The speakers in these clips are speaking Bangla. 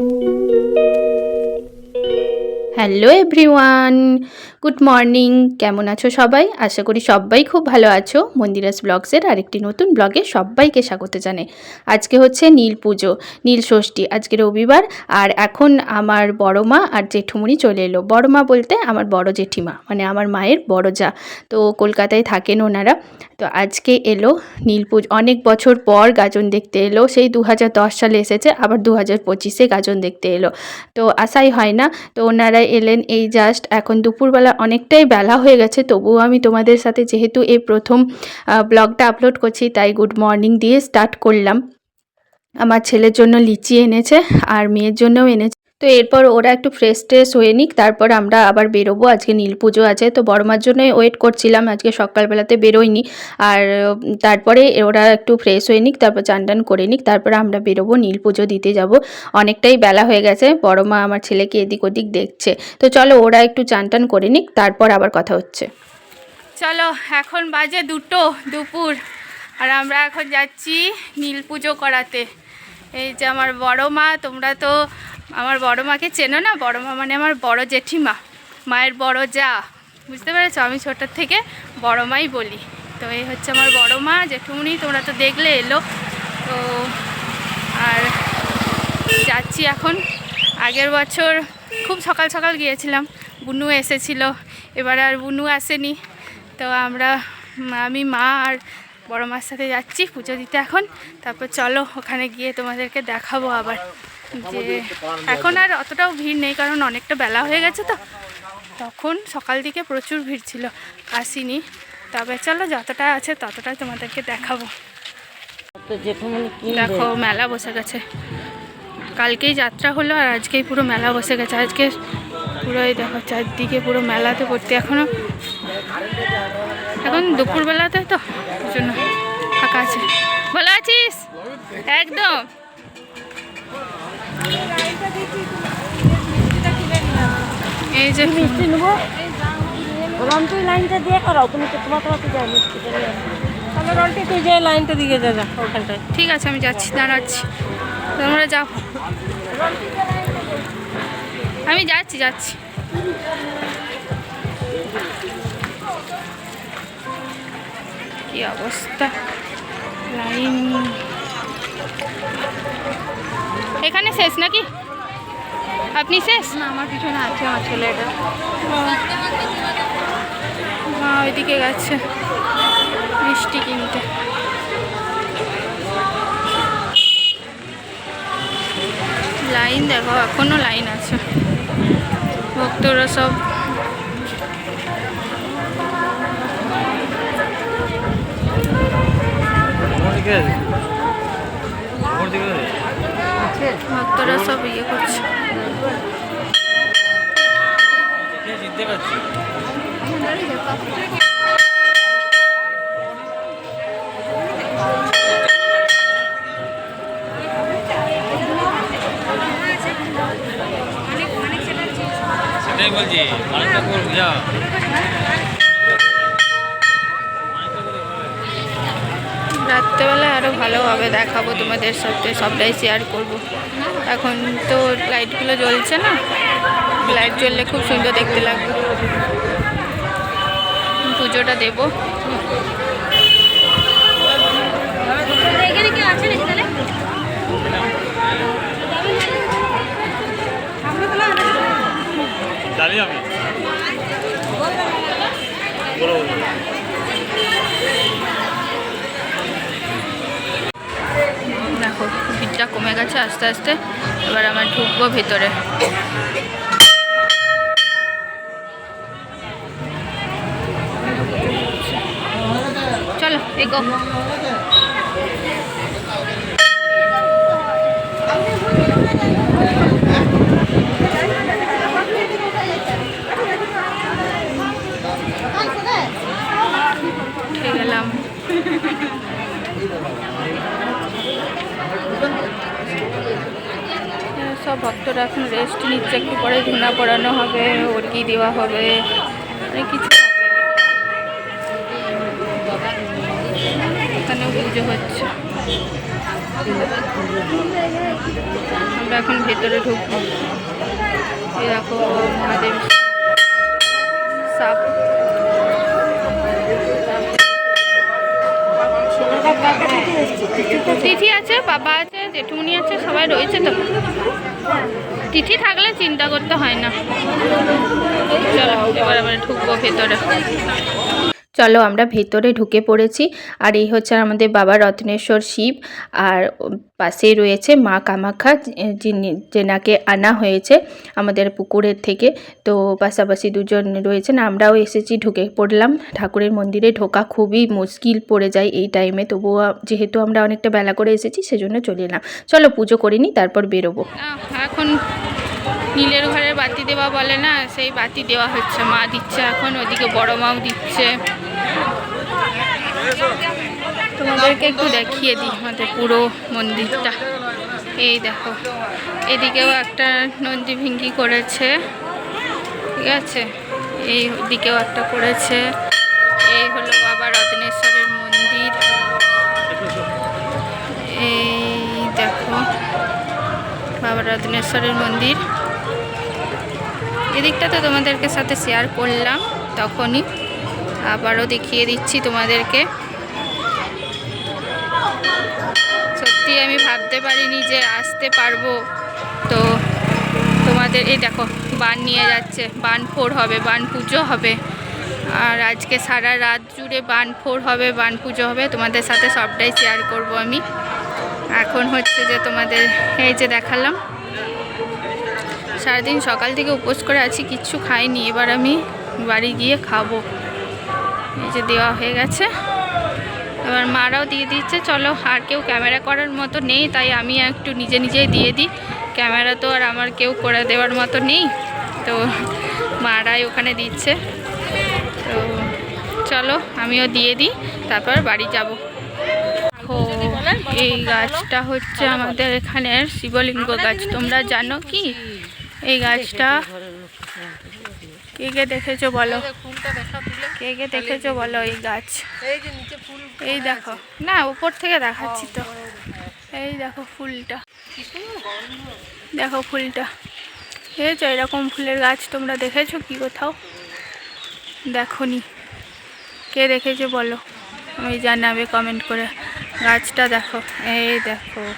Música hello everyone, good morning. কেমন আছো সবাই? আশা করি সবাই খুব ভালো আছো। মন্দিরাস ব্লগসের আরেকটি নতুন ব্লগে সবাইকে স্বাগত জানে আজকে হচ্ছে নীল পুজো, নীল ষষ্ঠী। আজকে রবিবার, আর এখন আমার বড় মা আর জেঠুমুনি চলে এলো। বড় মা বলতে আমার বড় জেঠিমা মানে আমার মায়ের বড় যা। তো কলকাতায় থাকেন ওনারা। তো আজকে এলো নীল পুজো, অনেক বছর পর গাজন দেখতে এলো। সেই দু হাজার দশ সালে এসেছে, আবার দু হাজার পঁচিশে গাজন দেখতে এলো। তো আশাই হয় না। তো ওনারা এলেন, এই জাস্ট এখন দুপুরবেলা অনেকটাই বেলা হয়ে গেছে, তবুও আমি তোমাদের সাথে যেহেতু এই প্রথম ব্লগটা আপলোড করছি, তাই গুড মর্নিং দিয়ে স্টার্ট করলাম। আমার ছেলের জন্য লিচি এনেছে, আর মেয়ের জন্যও এনেছে। তো এরপর ওরা একটু ফ্রেশ ট্রেশ হয়ে নিক, তারপর আমরা আবার বেরোবো। আজকে নীল পুজো আছে, তো বড়মার জন্যই ওয়েট করছিলাম, আজকে সকালবেলাতে বেরোয়নি আর তারপরে ওরা একটু ফ্রেশ হয়ে নিক, তারপর চান টান করে নিক, তারপরে আমরা বেরোবো, নীল পুজো দিতে যাব। অনেকটাই বেলা হয়ে গেছে বড় মা আমার ছেলেকে এদিক ওদিক দেখছে। তো চলো ওরা একটু চান টান করে নিক, তারপর আবার কথা হচ্ছে। চলো, এখন বাজে দুটো দুপুর, আর আমরা এখন যাচ্ছি নীল পুজো করাতে। এই যে আমার বড় মা, তোমরা তো আমার বড় মাকে চেনো না? বড় মা মানে আমার বড় জেঠিমা, মায়ের বড় যা। বুঝতে পেরেছ? আমি ছোটোর থেকে বড় মাই বলি। তো এই হচ্ছে আমার বড় মা জেঠুমনি তোমরা তো দেখলে এলো। তো আর যাচ্ছি এখন। আগের বছর খুব সকাল সকাল গিয়েছিলাম। বুনু এসেছিল। এবার আর বুনু আসেনি। তো আমরা, আমি, মা আর বড় মার সাথে যাচ্ছি পুজো দিতে এখন। তারপর চলো ওখানে গিয়ে তোমাদেরকে দেখাবো আবার যে এখন আর অতটাও ভিড় নেই কারণ অনেকটা বেলা হয়ে গেছে তো। তখন সকাল দিকে প্রচুর ভিড় ছিল আসিনি। তবে চলো যতটা আছে ততটাই তোমাদেরকে দেখাবো। দেখো মেলা বসে গেছে। কালকেই যাত্রা হলো আর আজকেই পুরো মেলা বসে গেছে। আজকে পুরো এই দেখো চারদিকে পুরো মেলাতে ভর্তি এখনও। এখন দুপুরবেলাতে তো জন্য ফাঁকা আছে। ভালো আছিস? একদম। এই যে মিষ্টি নেব? লাইনটা দিয়ে করাও তুমি তো তোমার তোমাকে যাই মিষ্টিটা নিয়ে তাহলে রন্টি তুই যে লাইনটা দিকে যা যা ওখানটায়। ঠিক আছে আমি যাচ্ছি দাঁড়াচ্ছি। তোমরা যাও। আমি যাচ্ছি যাচ্ছি। কি অবস্থা? লাইন। এখানে শেষ নাকি? আপনি শেষ? না আমার পিছনে আছে আমার ছেলেটা। মা ওইদিকে গেছে। মিষ্টি কিনতে। লাইন দেখো এখনও লাইন আছে। ভক্তরা সব ভক্তরা সব ইয়ে করছে। সেটাই বলছি মানিকটা করব যা রাত্রেবেলায় আরও ভালোভাবে দেখাবো তোমাদের সাথে, সবটাই শেয়ার করব। এখন তো লাইটগুলো জ্বলছে না লাইট জ্বললে খুব সুন্দর দেখতে লাগবে। পুজোটা দেবো। আমি। বলো। কমে গেছে আস্তে আস্তে এবার আমার ঢুকবো ভেতরে। চলো এগো। ভক্তরা এখন রেস্ট নিচ্ছে, একটু পরে ধুনা পড়ানো হবে, ওরকি দেওয়া হবে, অনেক কিছু হবে। এখানেও পুজো হচ্ছে। আমরা এখন ভেতরে ঢুকবো। এরকম মহাদেব সাপ। তিথি আছে, বাবা আছে, জেঠুমনি আছে, সবাই রয়েছে তো। তিথি থাকলে চিন্তা করতে হয় না। চলো, এবার আবার ঢুকবো ভেতরে। চলো আমরা ভেতরে ঢুকে পড়েছি। আর এই হচ্ছে আমাদের বাবা রত্নেশ্বর শিব। আর পাশেই রয়েছে মা কামাখ্যা, যিনি, যেনাকে আনা হয়েছে আমাদের পুকুরের থেকে। তো পাশাপাশি দুজন রয়েছেন, আমরাও এসেছি ঢুকে পড়লাম। ঠাকুরের মন্দিরে ঢোকা খুবই মুশকিল পড়ে যায় এই টাইমে তবুও যেহেতু আমরা অনেকটা বেলা করে এসেছি, সেজন্য চলে এলাম। চলো পুজো করিনি তারপর বেরোবো। এখন নীলের ঘরের বাতি দেওয়া বলে না, সেই বাতি দেওয়া হচ্ছে। মা দিচ্ছে এখন, ওদিকে বড় মাও দিচ্ছে। তোমাদেরকে একটু দেখিয়ে দিই আমাদের পুরো মন্দিরটা। এই দেখো, এদিকেও একটা নন্দী ভিঙ্গি করেছে। ঠিক আছে? এই দিকেও একটা করেছে। এই হলো বাবা রত্নেশ্বরের মন্দির। এই দেখো, বাবা রত্নেশ্বরের মন্দির। এদিকটা তো তোমাদেরকে সাথে শেয়ার করলাম, তখনই আবারও দেখিয়ে দিচ্ছি তোমাদেরকে। সত্যি আমি ভাবতে পারিনি যে আসতে পারব। তো তোমাদের, এই দেখো, বান নিয়ে যাচ্ছে, বান ফোর হবে, বান পুজো হবে। আর আজকে সারা রাত জুড়ে বান ফোর হবে, বান পুজো হবে। তোমাদের সাথে সবটাই শেয়ার করব আমি। এখন হচ্ছে যে তোমাদের, এই যে দেখালাম সারাদিন সকাল থেকে উপোস করে আছি, কিচ্ছু খাইনি। এবার আমি বাড়ি গিয়ে খাব। এই যে দেওয়া হয়ে গেছে। এবার মারাও দিয়ে দিচ্ছে, চলো আর কেউ ক্যামেরা করার মতো নেই, তাই আমি একটু নিজে নিজেই দিয়ে দিই। ক্যামেরা তো আর আমার কেউ করে দেওয়ার মতো নেই। তো মারাই ওখানে দিচ্ছে। তো চলো আমিও দিয়ে দিই, তারপর বাড়ি যাব। ও এই গাছটা হচ্ছে আমাদের এখানের শিবলিঙ্গ গাছ। তোমরা জানো কি? এই গাছটা। কে কে দেখেছ বলো? কে কে দেখেছ বলো এই গাছ? এই দেখো। না, উপর থেকে দেখাচ্ছি তো। এই দেখো ফুলটা। দেখো ফুলটা। দেখেছ? এরকম ফুলের গাছ তোমরা দেখেছ কি কোথাও? দেখনি। কে দেখেছ বলো? আমি জানাবে কমেন্ট করে। গাছটা দেখো। এই দেখো।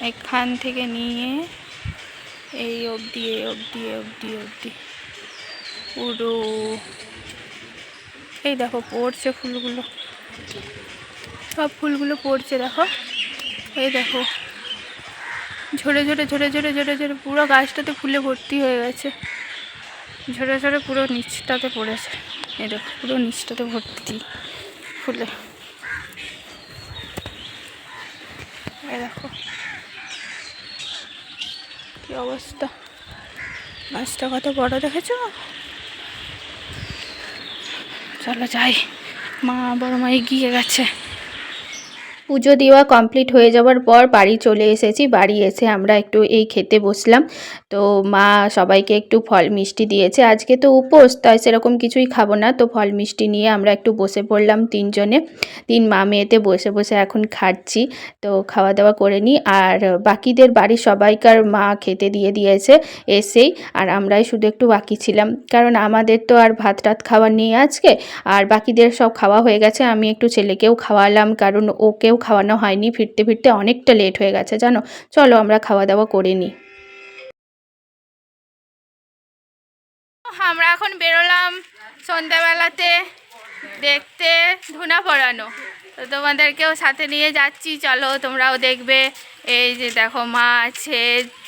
এখান থেকে নিয়ে এই অবধি এই অবধি এই অবধি অবধি। পুরো। এই দেখো, পড়ছে ফুলগুলো। সব ফুলগুলো পড়ছে, দেখো। এই দেখো। ঝরে ঝরে ঝরে ঝরে ঝরে ঝরে, পুরো গাছটাতে ফুলে ভর্তি হয়ে গেছে। ঝরে ঝরে, পুরো নিচটাতে পড়েছে। এই দেখো, পুরো নিচটাতে ভর্তি ফুলে। এই দেখো। অবস্থা। মাছটা কত বড় দেখেছ? চলো যাই। মা বড় মা এগিয়ে গেছে। পুজো দেওয়া কমপ্লিট হয়ে যাওয়ার পর বাড়ি চলে এসেছি। বাড়ি এসে আমরা একটু এই খেতে বসলাম। তো মা সবাইকে একটু ফল মিষ্টি দিয়েছে। আজকে তো উপোস, তাই সেরকম কিছুই খাব না। তো ফল মিষ্টি নিয়ে আমরা একটু বসে পড়লাম তিনজনে। তিন মা মেয়েতে বসে বসে এখন খাচ্ছি। তো খাওয়া দাওয়া করে নিই। আর বাকিদের বাড়ির সবাইকার মা খেতে দিয়ে দিয়েছে এসেই। আর আমরাই শুধু একটু বাকি ছিলাম। কারণ আমাদের তো আর ভাত টাত খাওয়ার নেই আজকে। আর বাকিদের সব খাওয়া হয়ে গেছে। আমি একটু ছেলেকেও খাওয়ালাম। কারণ ওকেও খাওয়ানো হয়নি, ফিরতে ফিরতে অনেকটা লেট হয়ে গেছে, জানো? চলো আমরা খাওয়া দাওয়া করে নিই। আমরা এখন বেরোলাম সন্ধ্যাবেলাতে দেখতে ধুনা পড়ানো তো তোমাদেরকেও সাথে নিয়ে যাচ্ছি, চলো তোমরাও দেখবে। এই যে দেখো, মা আছে,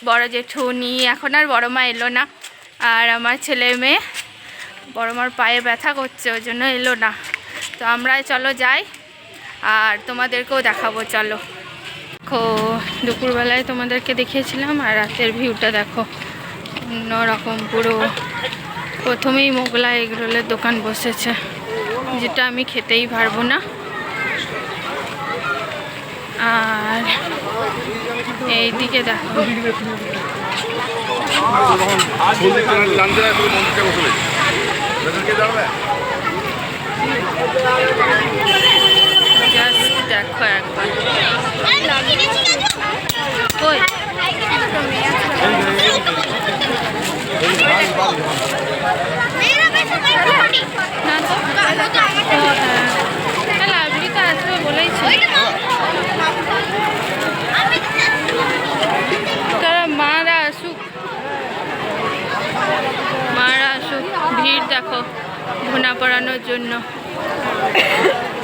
বড় জেঠুনি এখন আর বড় মা এলো না। আর আমার ছেলে মেয়ে, বড় মার পায়ে ব্যথা করছে, ওই জন্য এলো না। তো আমরা চলো যাই। আর তোমাদেরকেও দেখাবো, চলো। দেখো, দুপুরবেলায় তোমাদেরকে দেখিয়েছিলাম আর রাতের ভিউটা দেখো। অন্যরকম পুরো। প্রথমেই মোগলা এগরোলের দোকান বসেছে, যেটা আমি খেতেই পারব না। আর এইদিকে দেখো। জাস্ট দেখো একবার। কই? লাইব্রেরি তো আসবে বলেইছে তারা মারা আসুক। মারা আসুক। ভিড় দেখো ঘোনা পড়ানোর জন্য।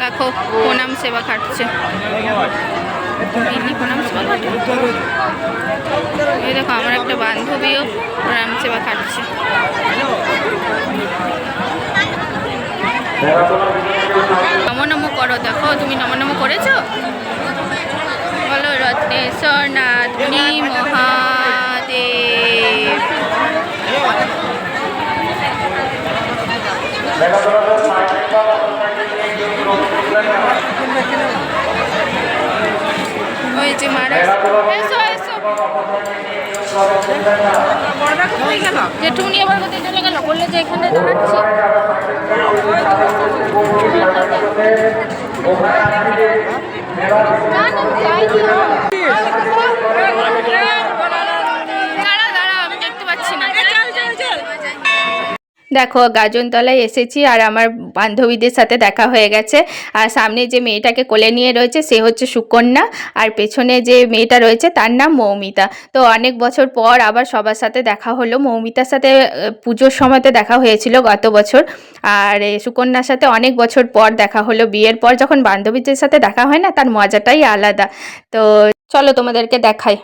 দেখো প্রণাম সেবা খাটছে প্রণাম সেবা খাটে এই দেখো আমার একটা বান্ধবীও প্রণাম সেবা খাটছে নম নম করো দেখো তুমি নম নম করেছ? বলো রত্নেশ্বর নাথ মুনি মহাদেব ওই যে মারা এসো এসো। জেঠুনি আবার কোথায় চলে গেল বললে যে এখানে দাঁড়াচ্ছি দাঁড়া দেখো, গাজনতলায় এসেছি আর আমার বান্ধবীদের সাথে দেখা হয়ে গেছে। আর সামনে যে মেয়েটাকে কোলে নিয়ে রয়েছে, সে হচ্ছে সুকন্যা। আর পেছনে যে মেয়েটা রয়েছে, তার নাম মৌমিতা। তো অনেক বছর পর আবার সবার সাথে দেখা হলো। মৌমিতার সাথে পুজোর সময়তে দেখা হয়েছিল গত বছর। আর সুকন্যার সাথে অনেক বছর পর দেখা হলো। বিয়ের পর যখন বান্ধবীদের সাথে দেখা হয় না, তার মজাটাই আলাদা। তো চলো তোমাদেরকে দেখাই।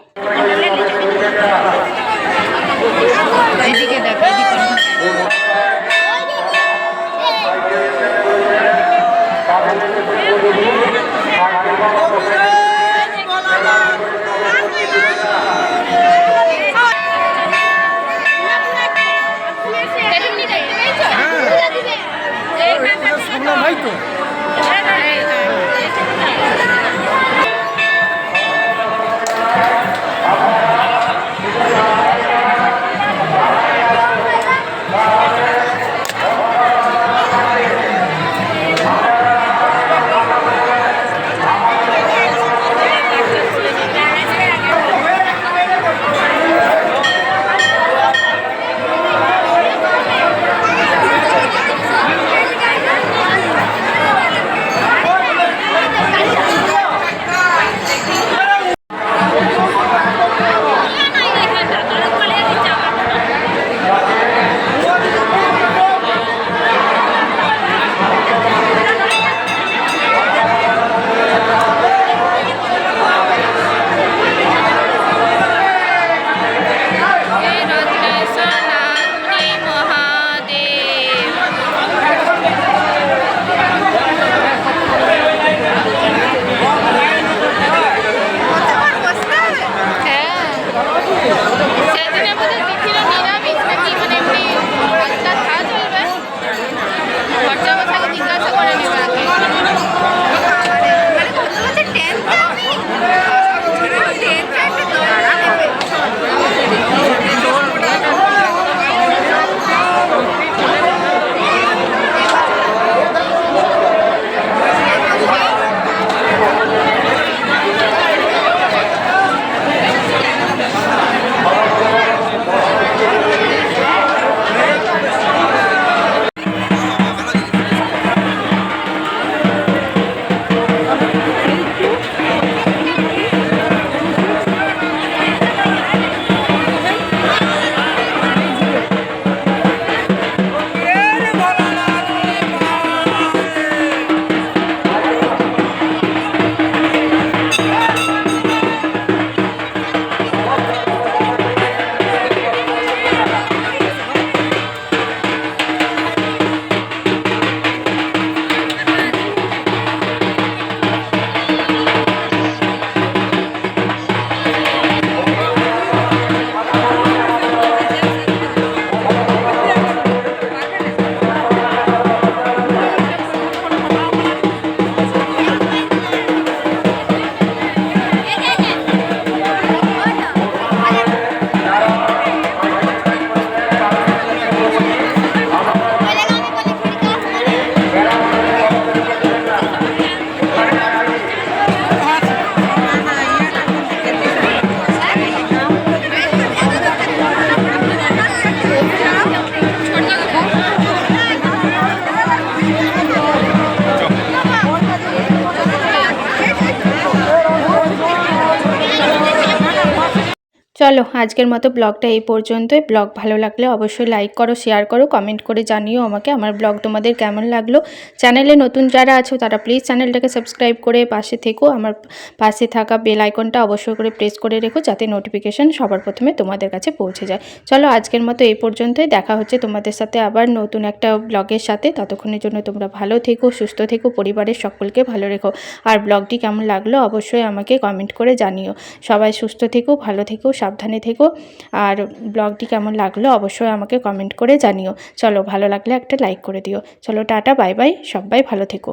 চলো আজকের মতো ব্লগটা এই পর্যন্তই। ব্লগ ভালো লাগলে অবশ্যই লাইক করো শেয়ার করো কমেন্ট করে জানিও আমাকে আমার ব্লগ তোমাদের কেমন লাগল। চ্যানেলে নতুন যারা আছো তারা প্লিজ চ্যানেলটাকে সাবস্ক্রাইব করে পাশে থেকো। আমার পাশে থাকা বেল আইকনটা অবশ্যই করে প্রেস করে রেখো যাতে নোটিফিকেশান সবার প্রথমে তোমাদের কাছে পৌঁছে যায়। চলো আজকের মতো এই পর্যন্তই। দেখা হচ্ছে তোমাদের সাথে আবার নতুন একটা ব্লগের সাথে। ততক্ষণের জন্য তোমরা ভালো থেকো, সুস্থ থেকো, পরিবারের সকলকে ভালো রেখো। আর ব্লগটি কেমন লাগল অবশ্যই আমাকে কমেন্ট করে জানিও। সবাই সুস্থ থেকো, ভালো থেকো, সাবধানে থেকো। আর ব্লগটি কেমন লাগল অবশ্যই আমাকে কমেন্ট করে জানিও। চলো ভালো লাগলে একটা লাইক করে দিও। চলো টাটা বাই বাই সবাই ভালো থেকো।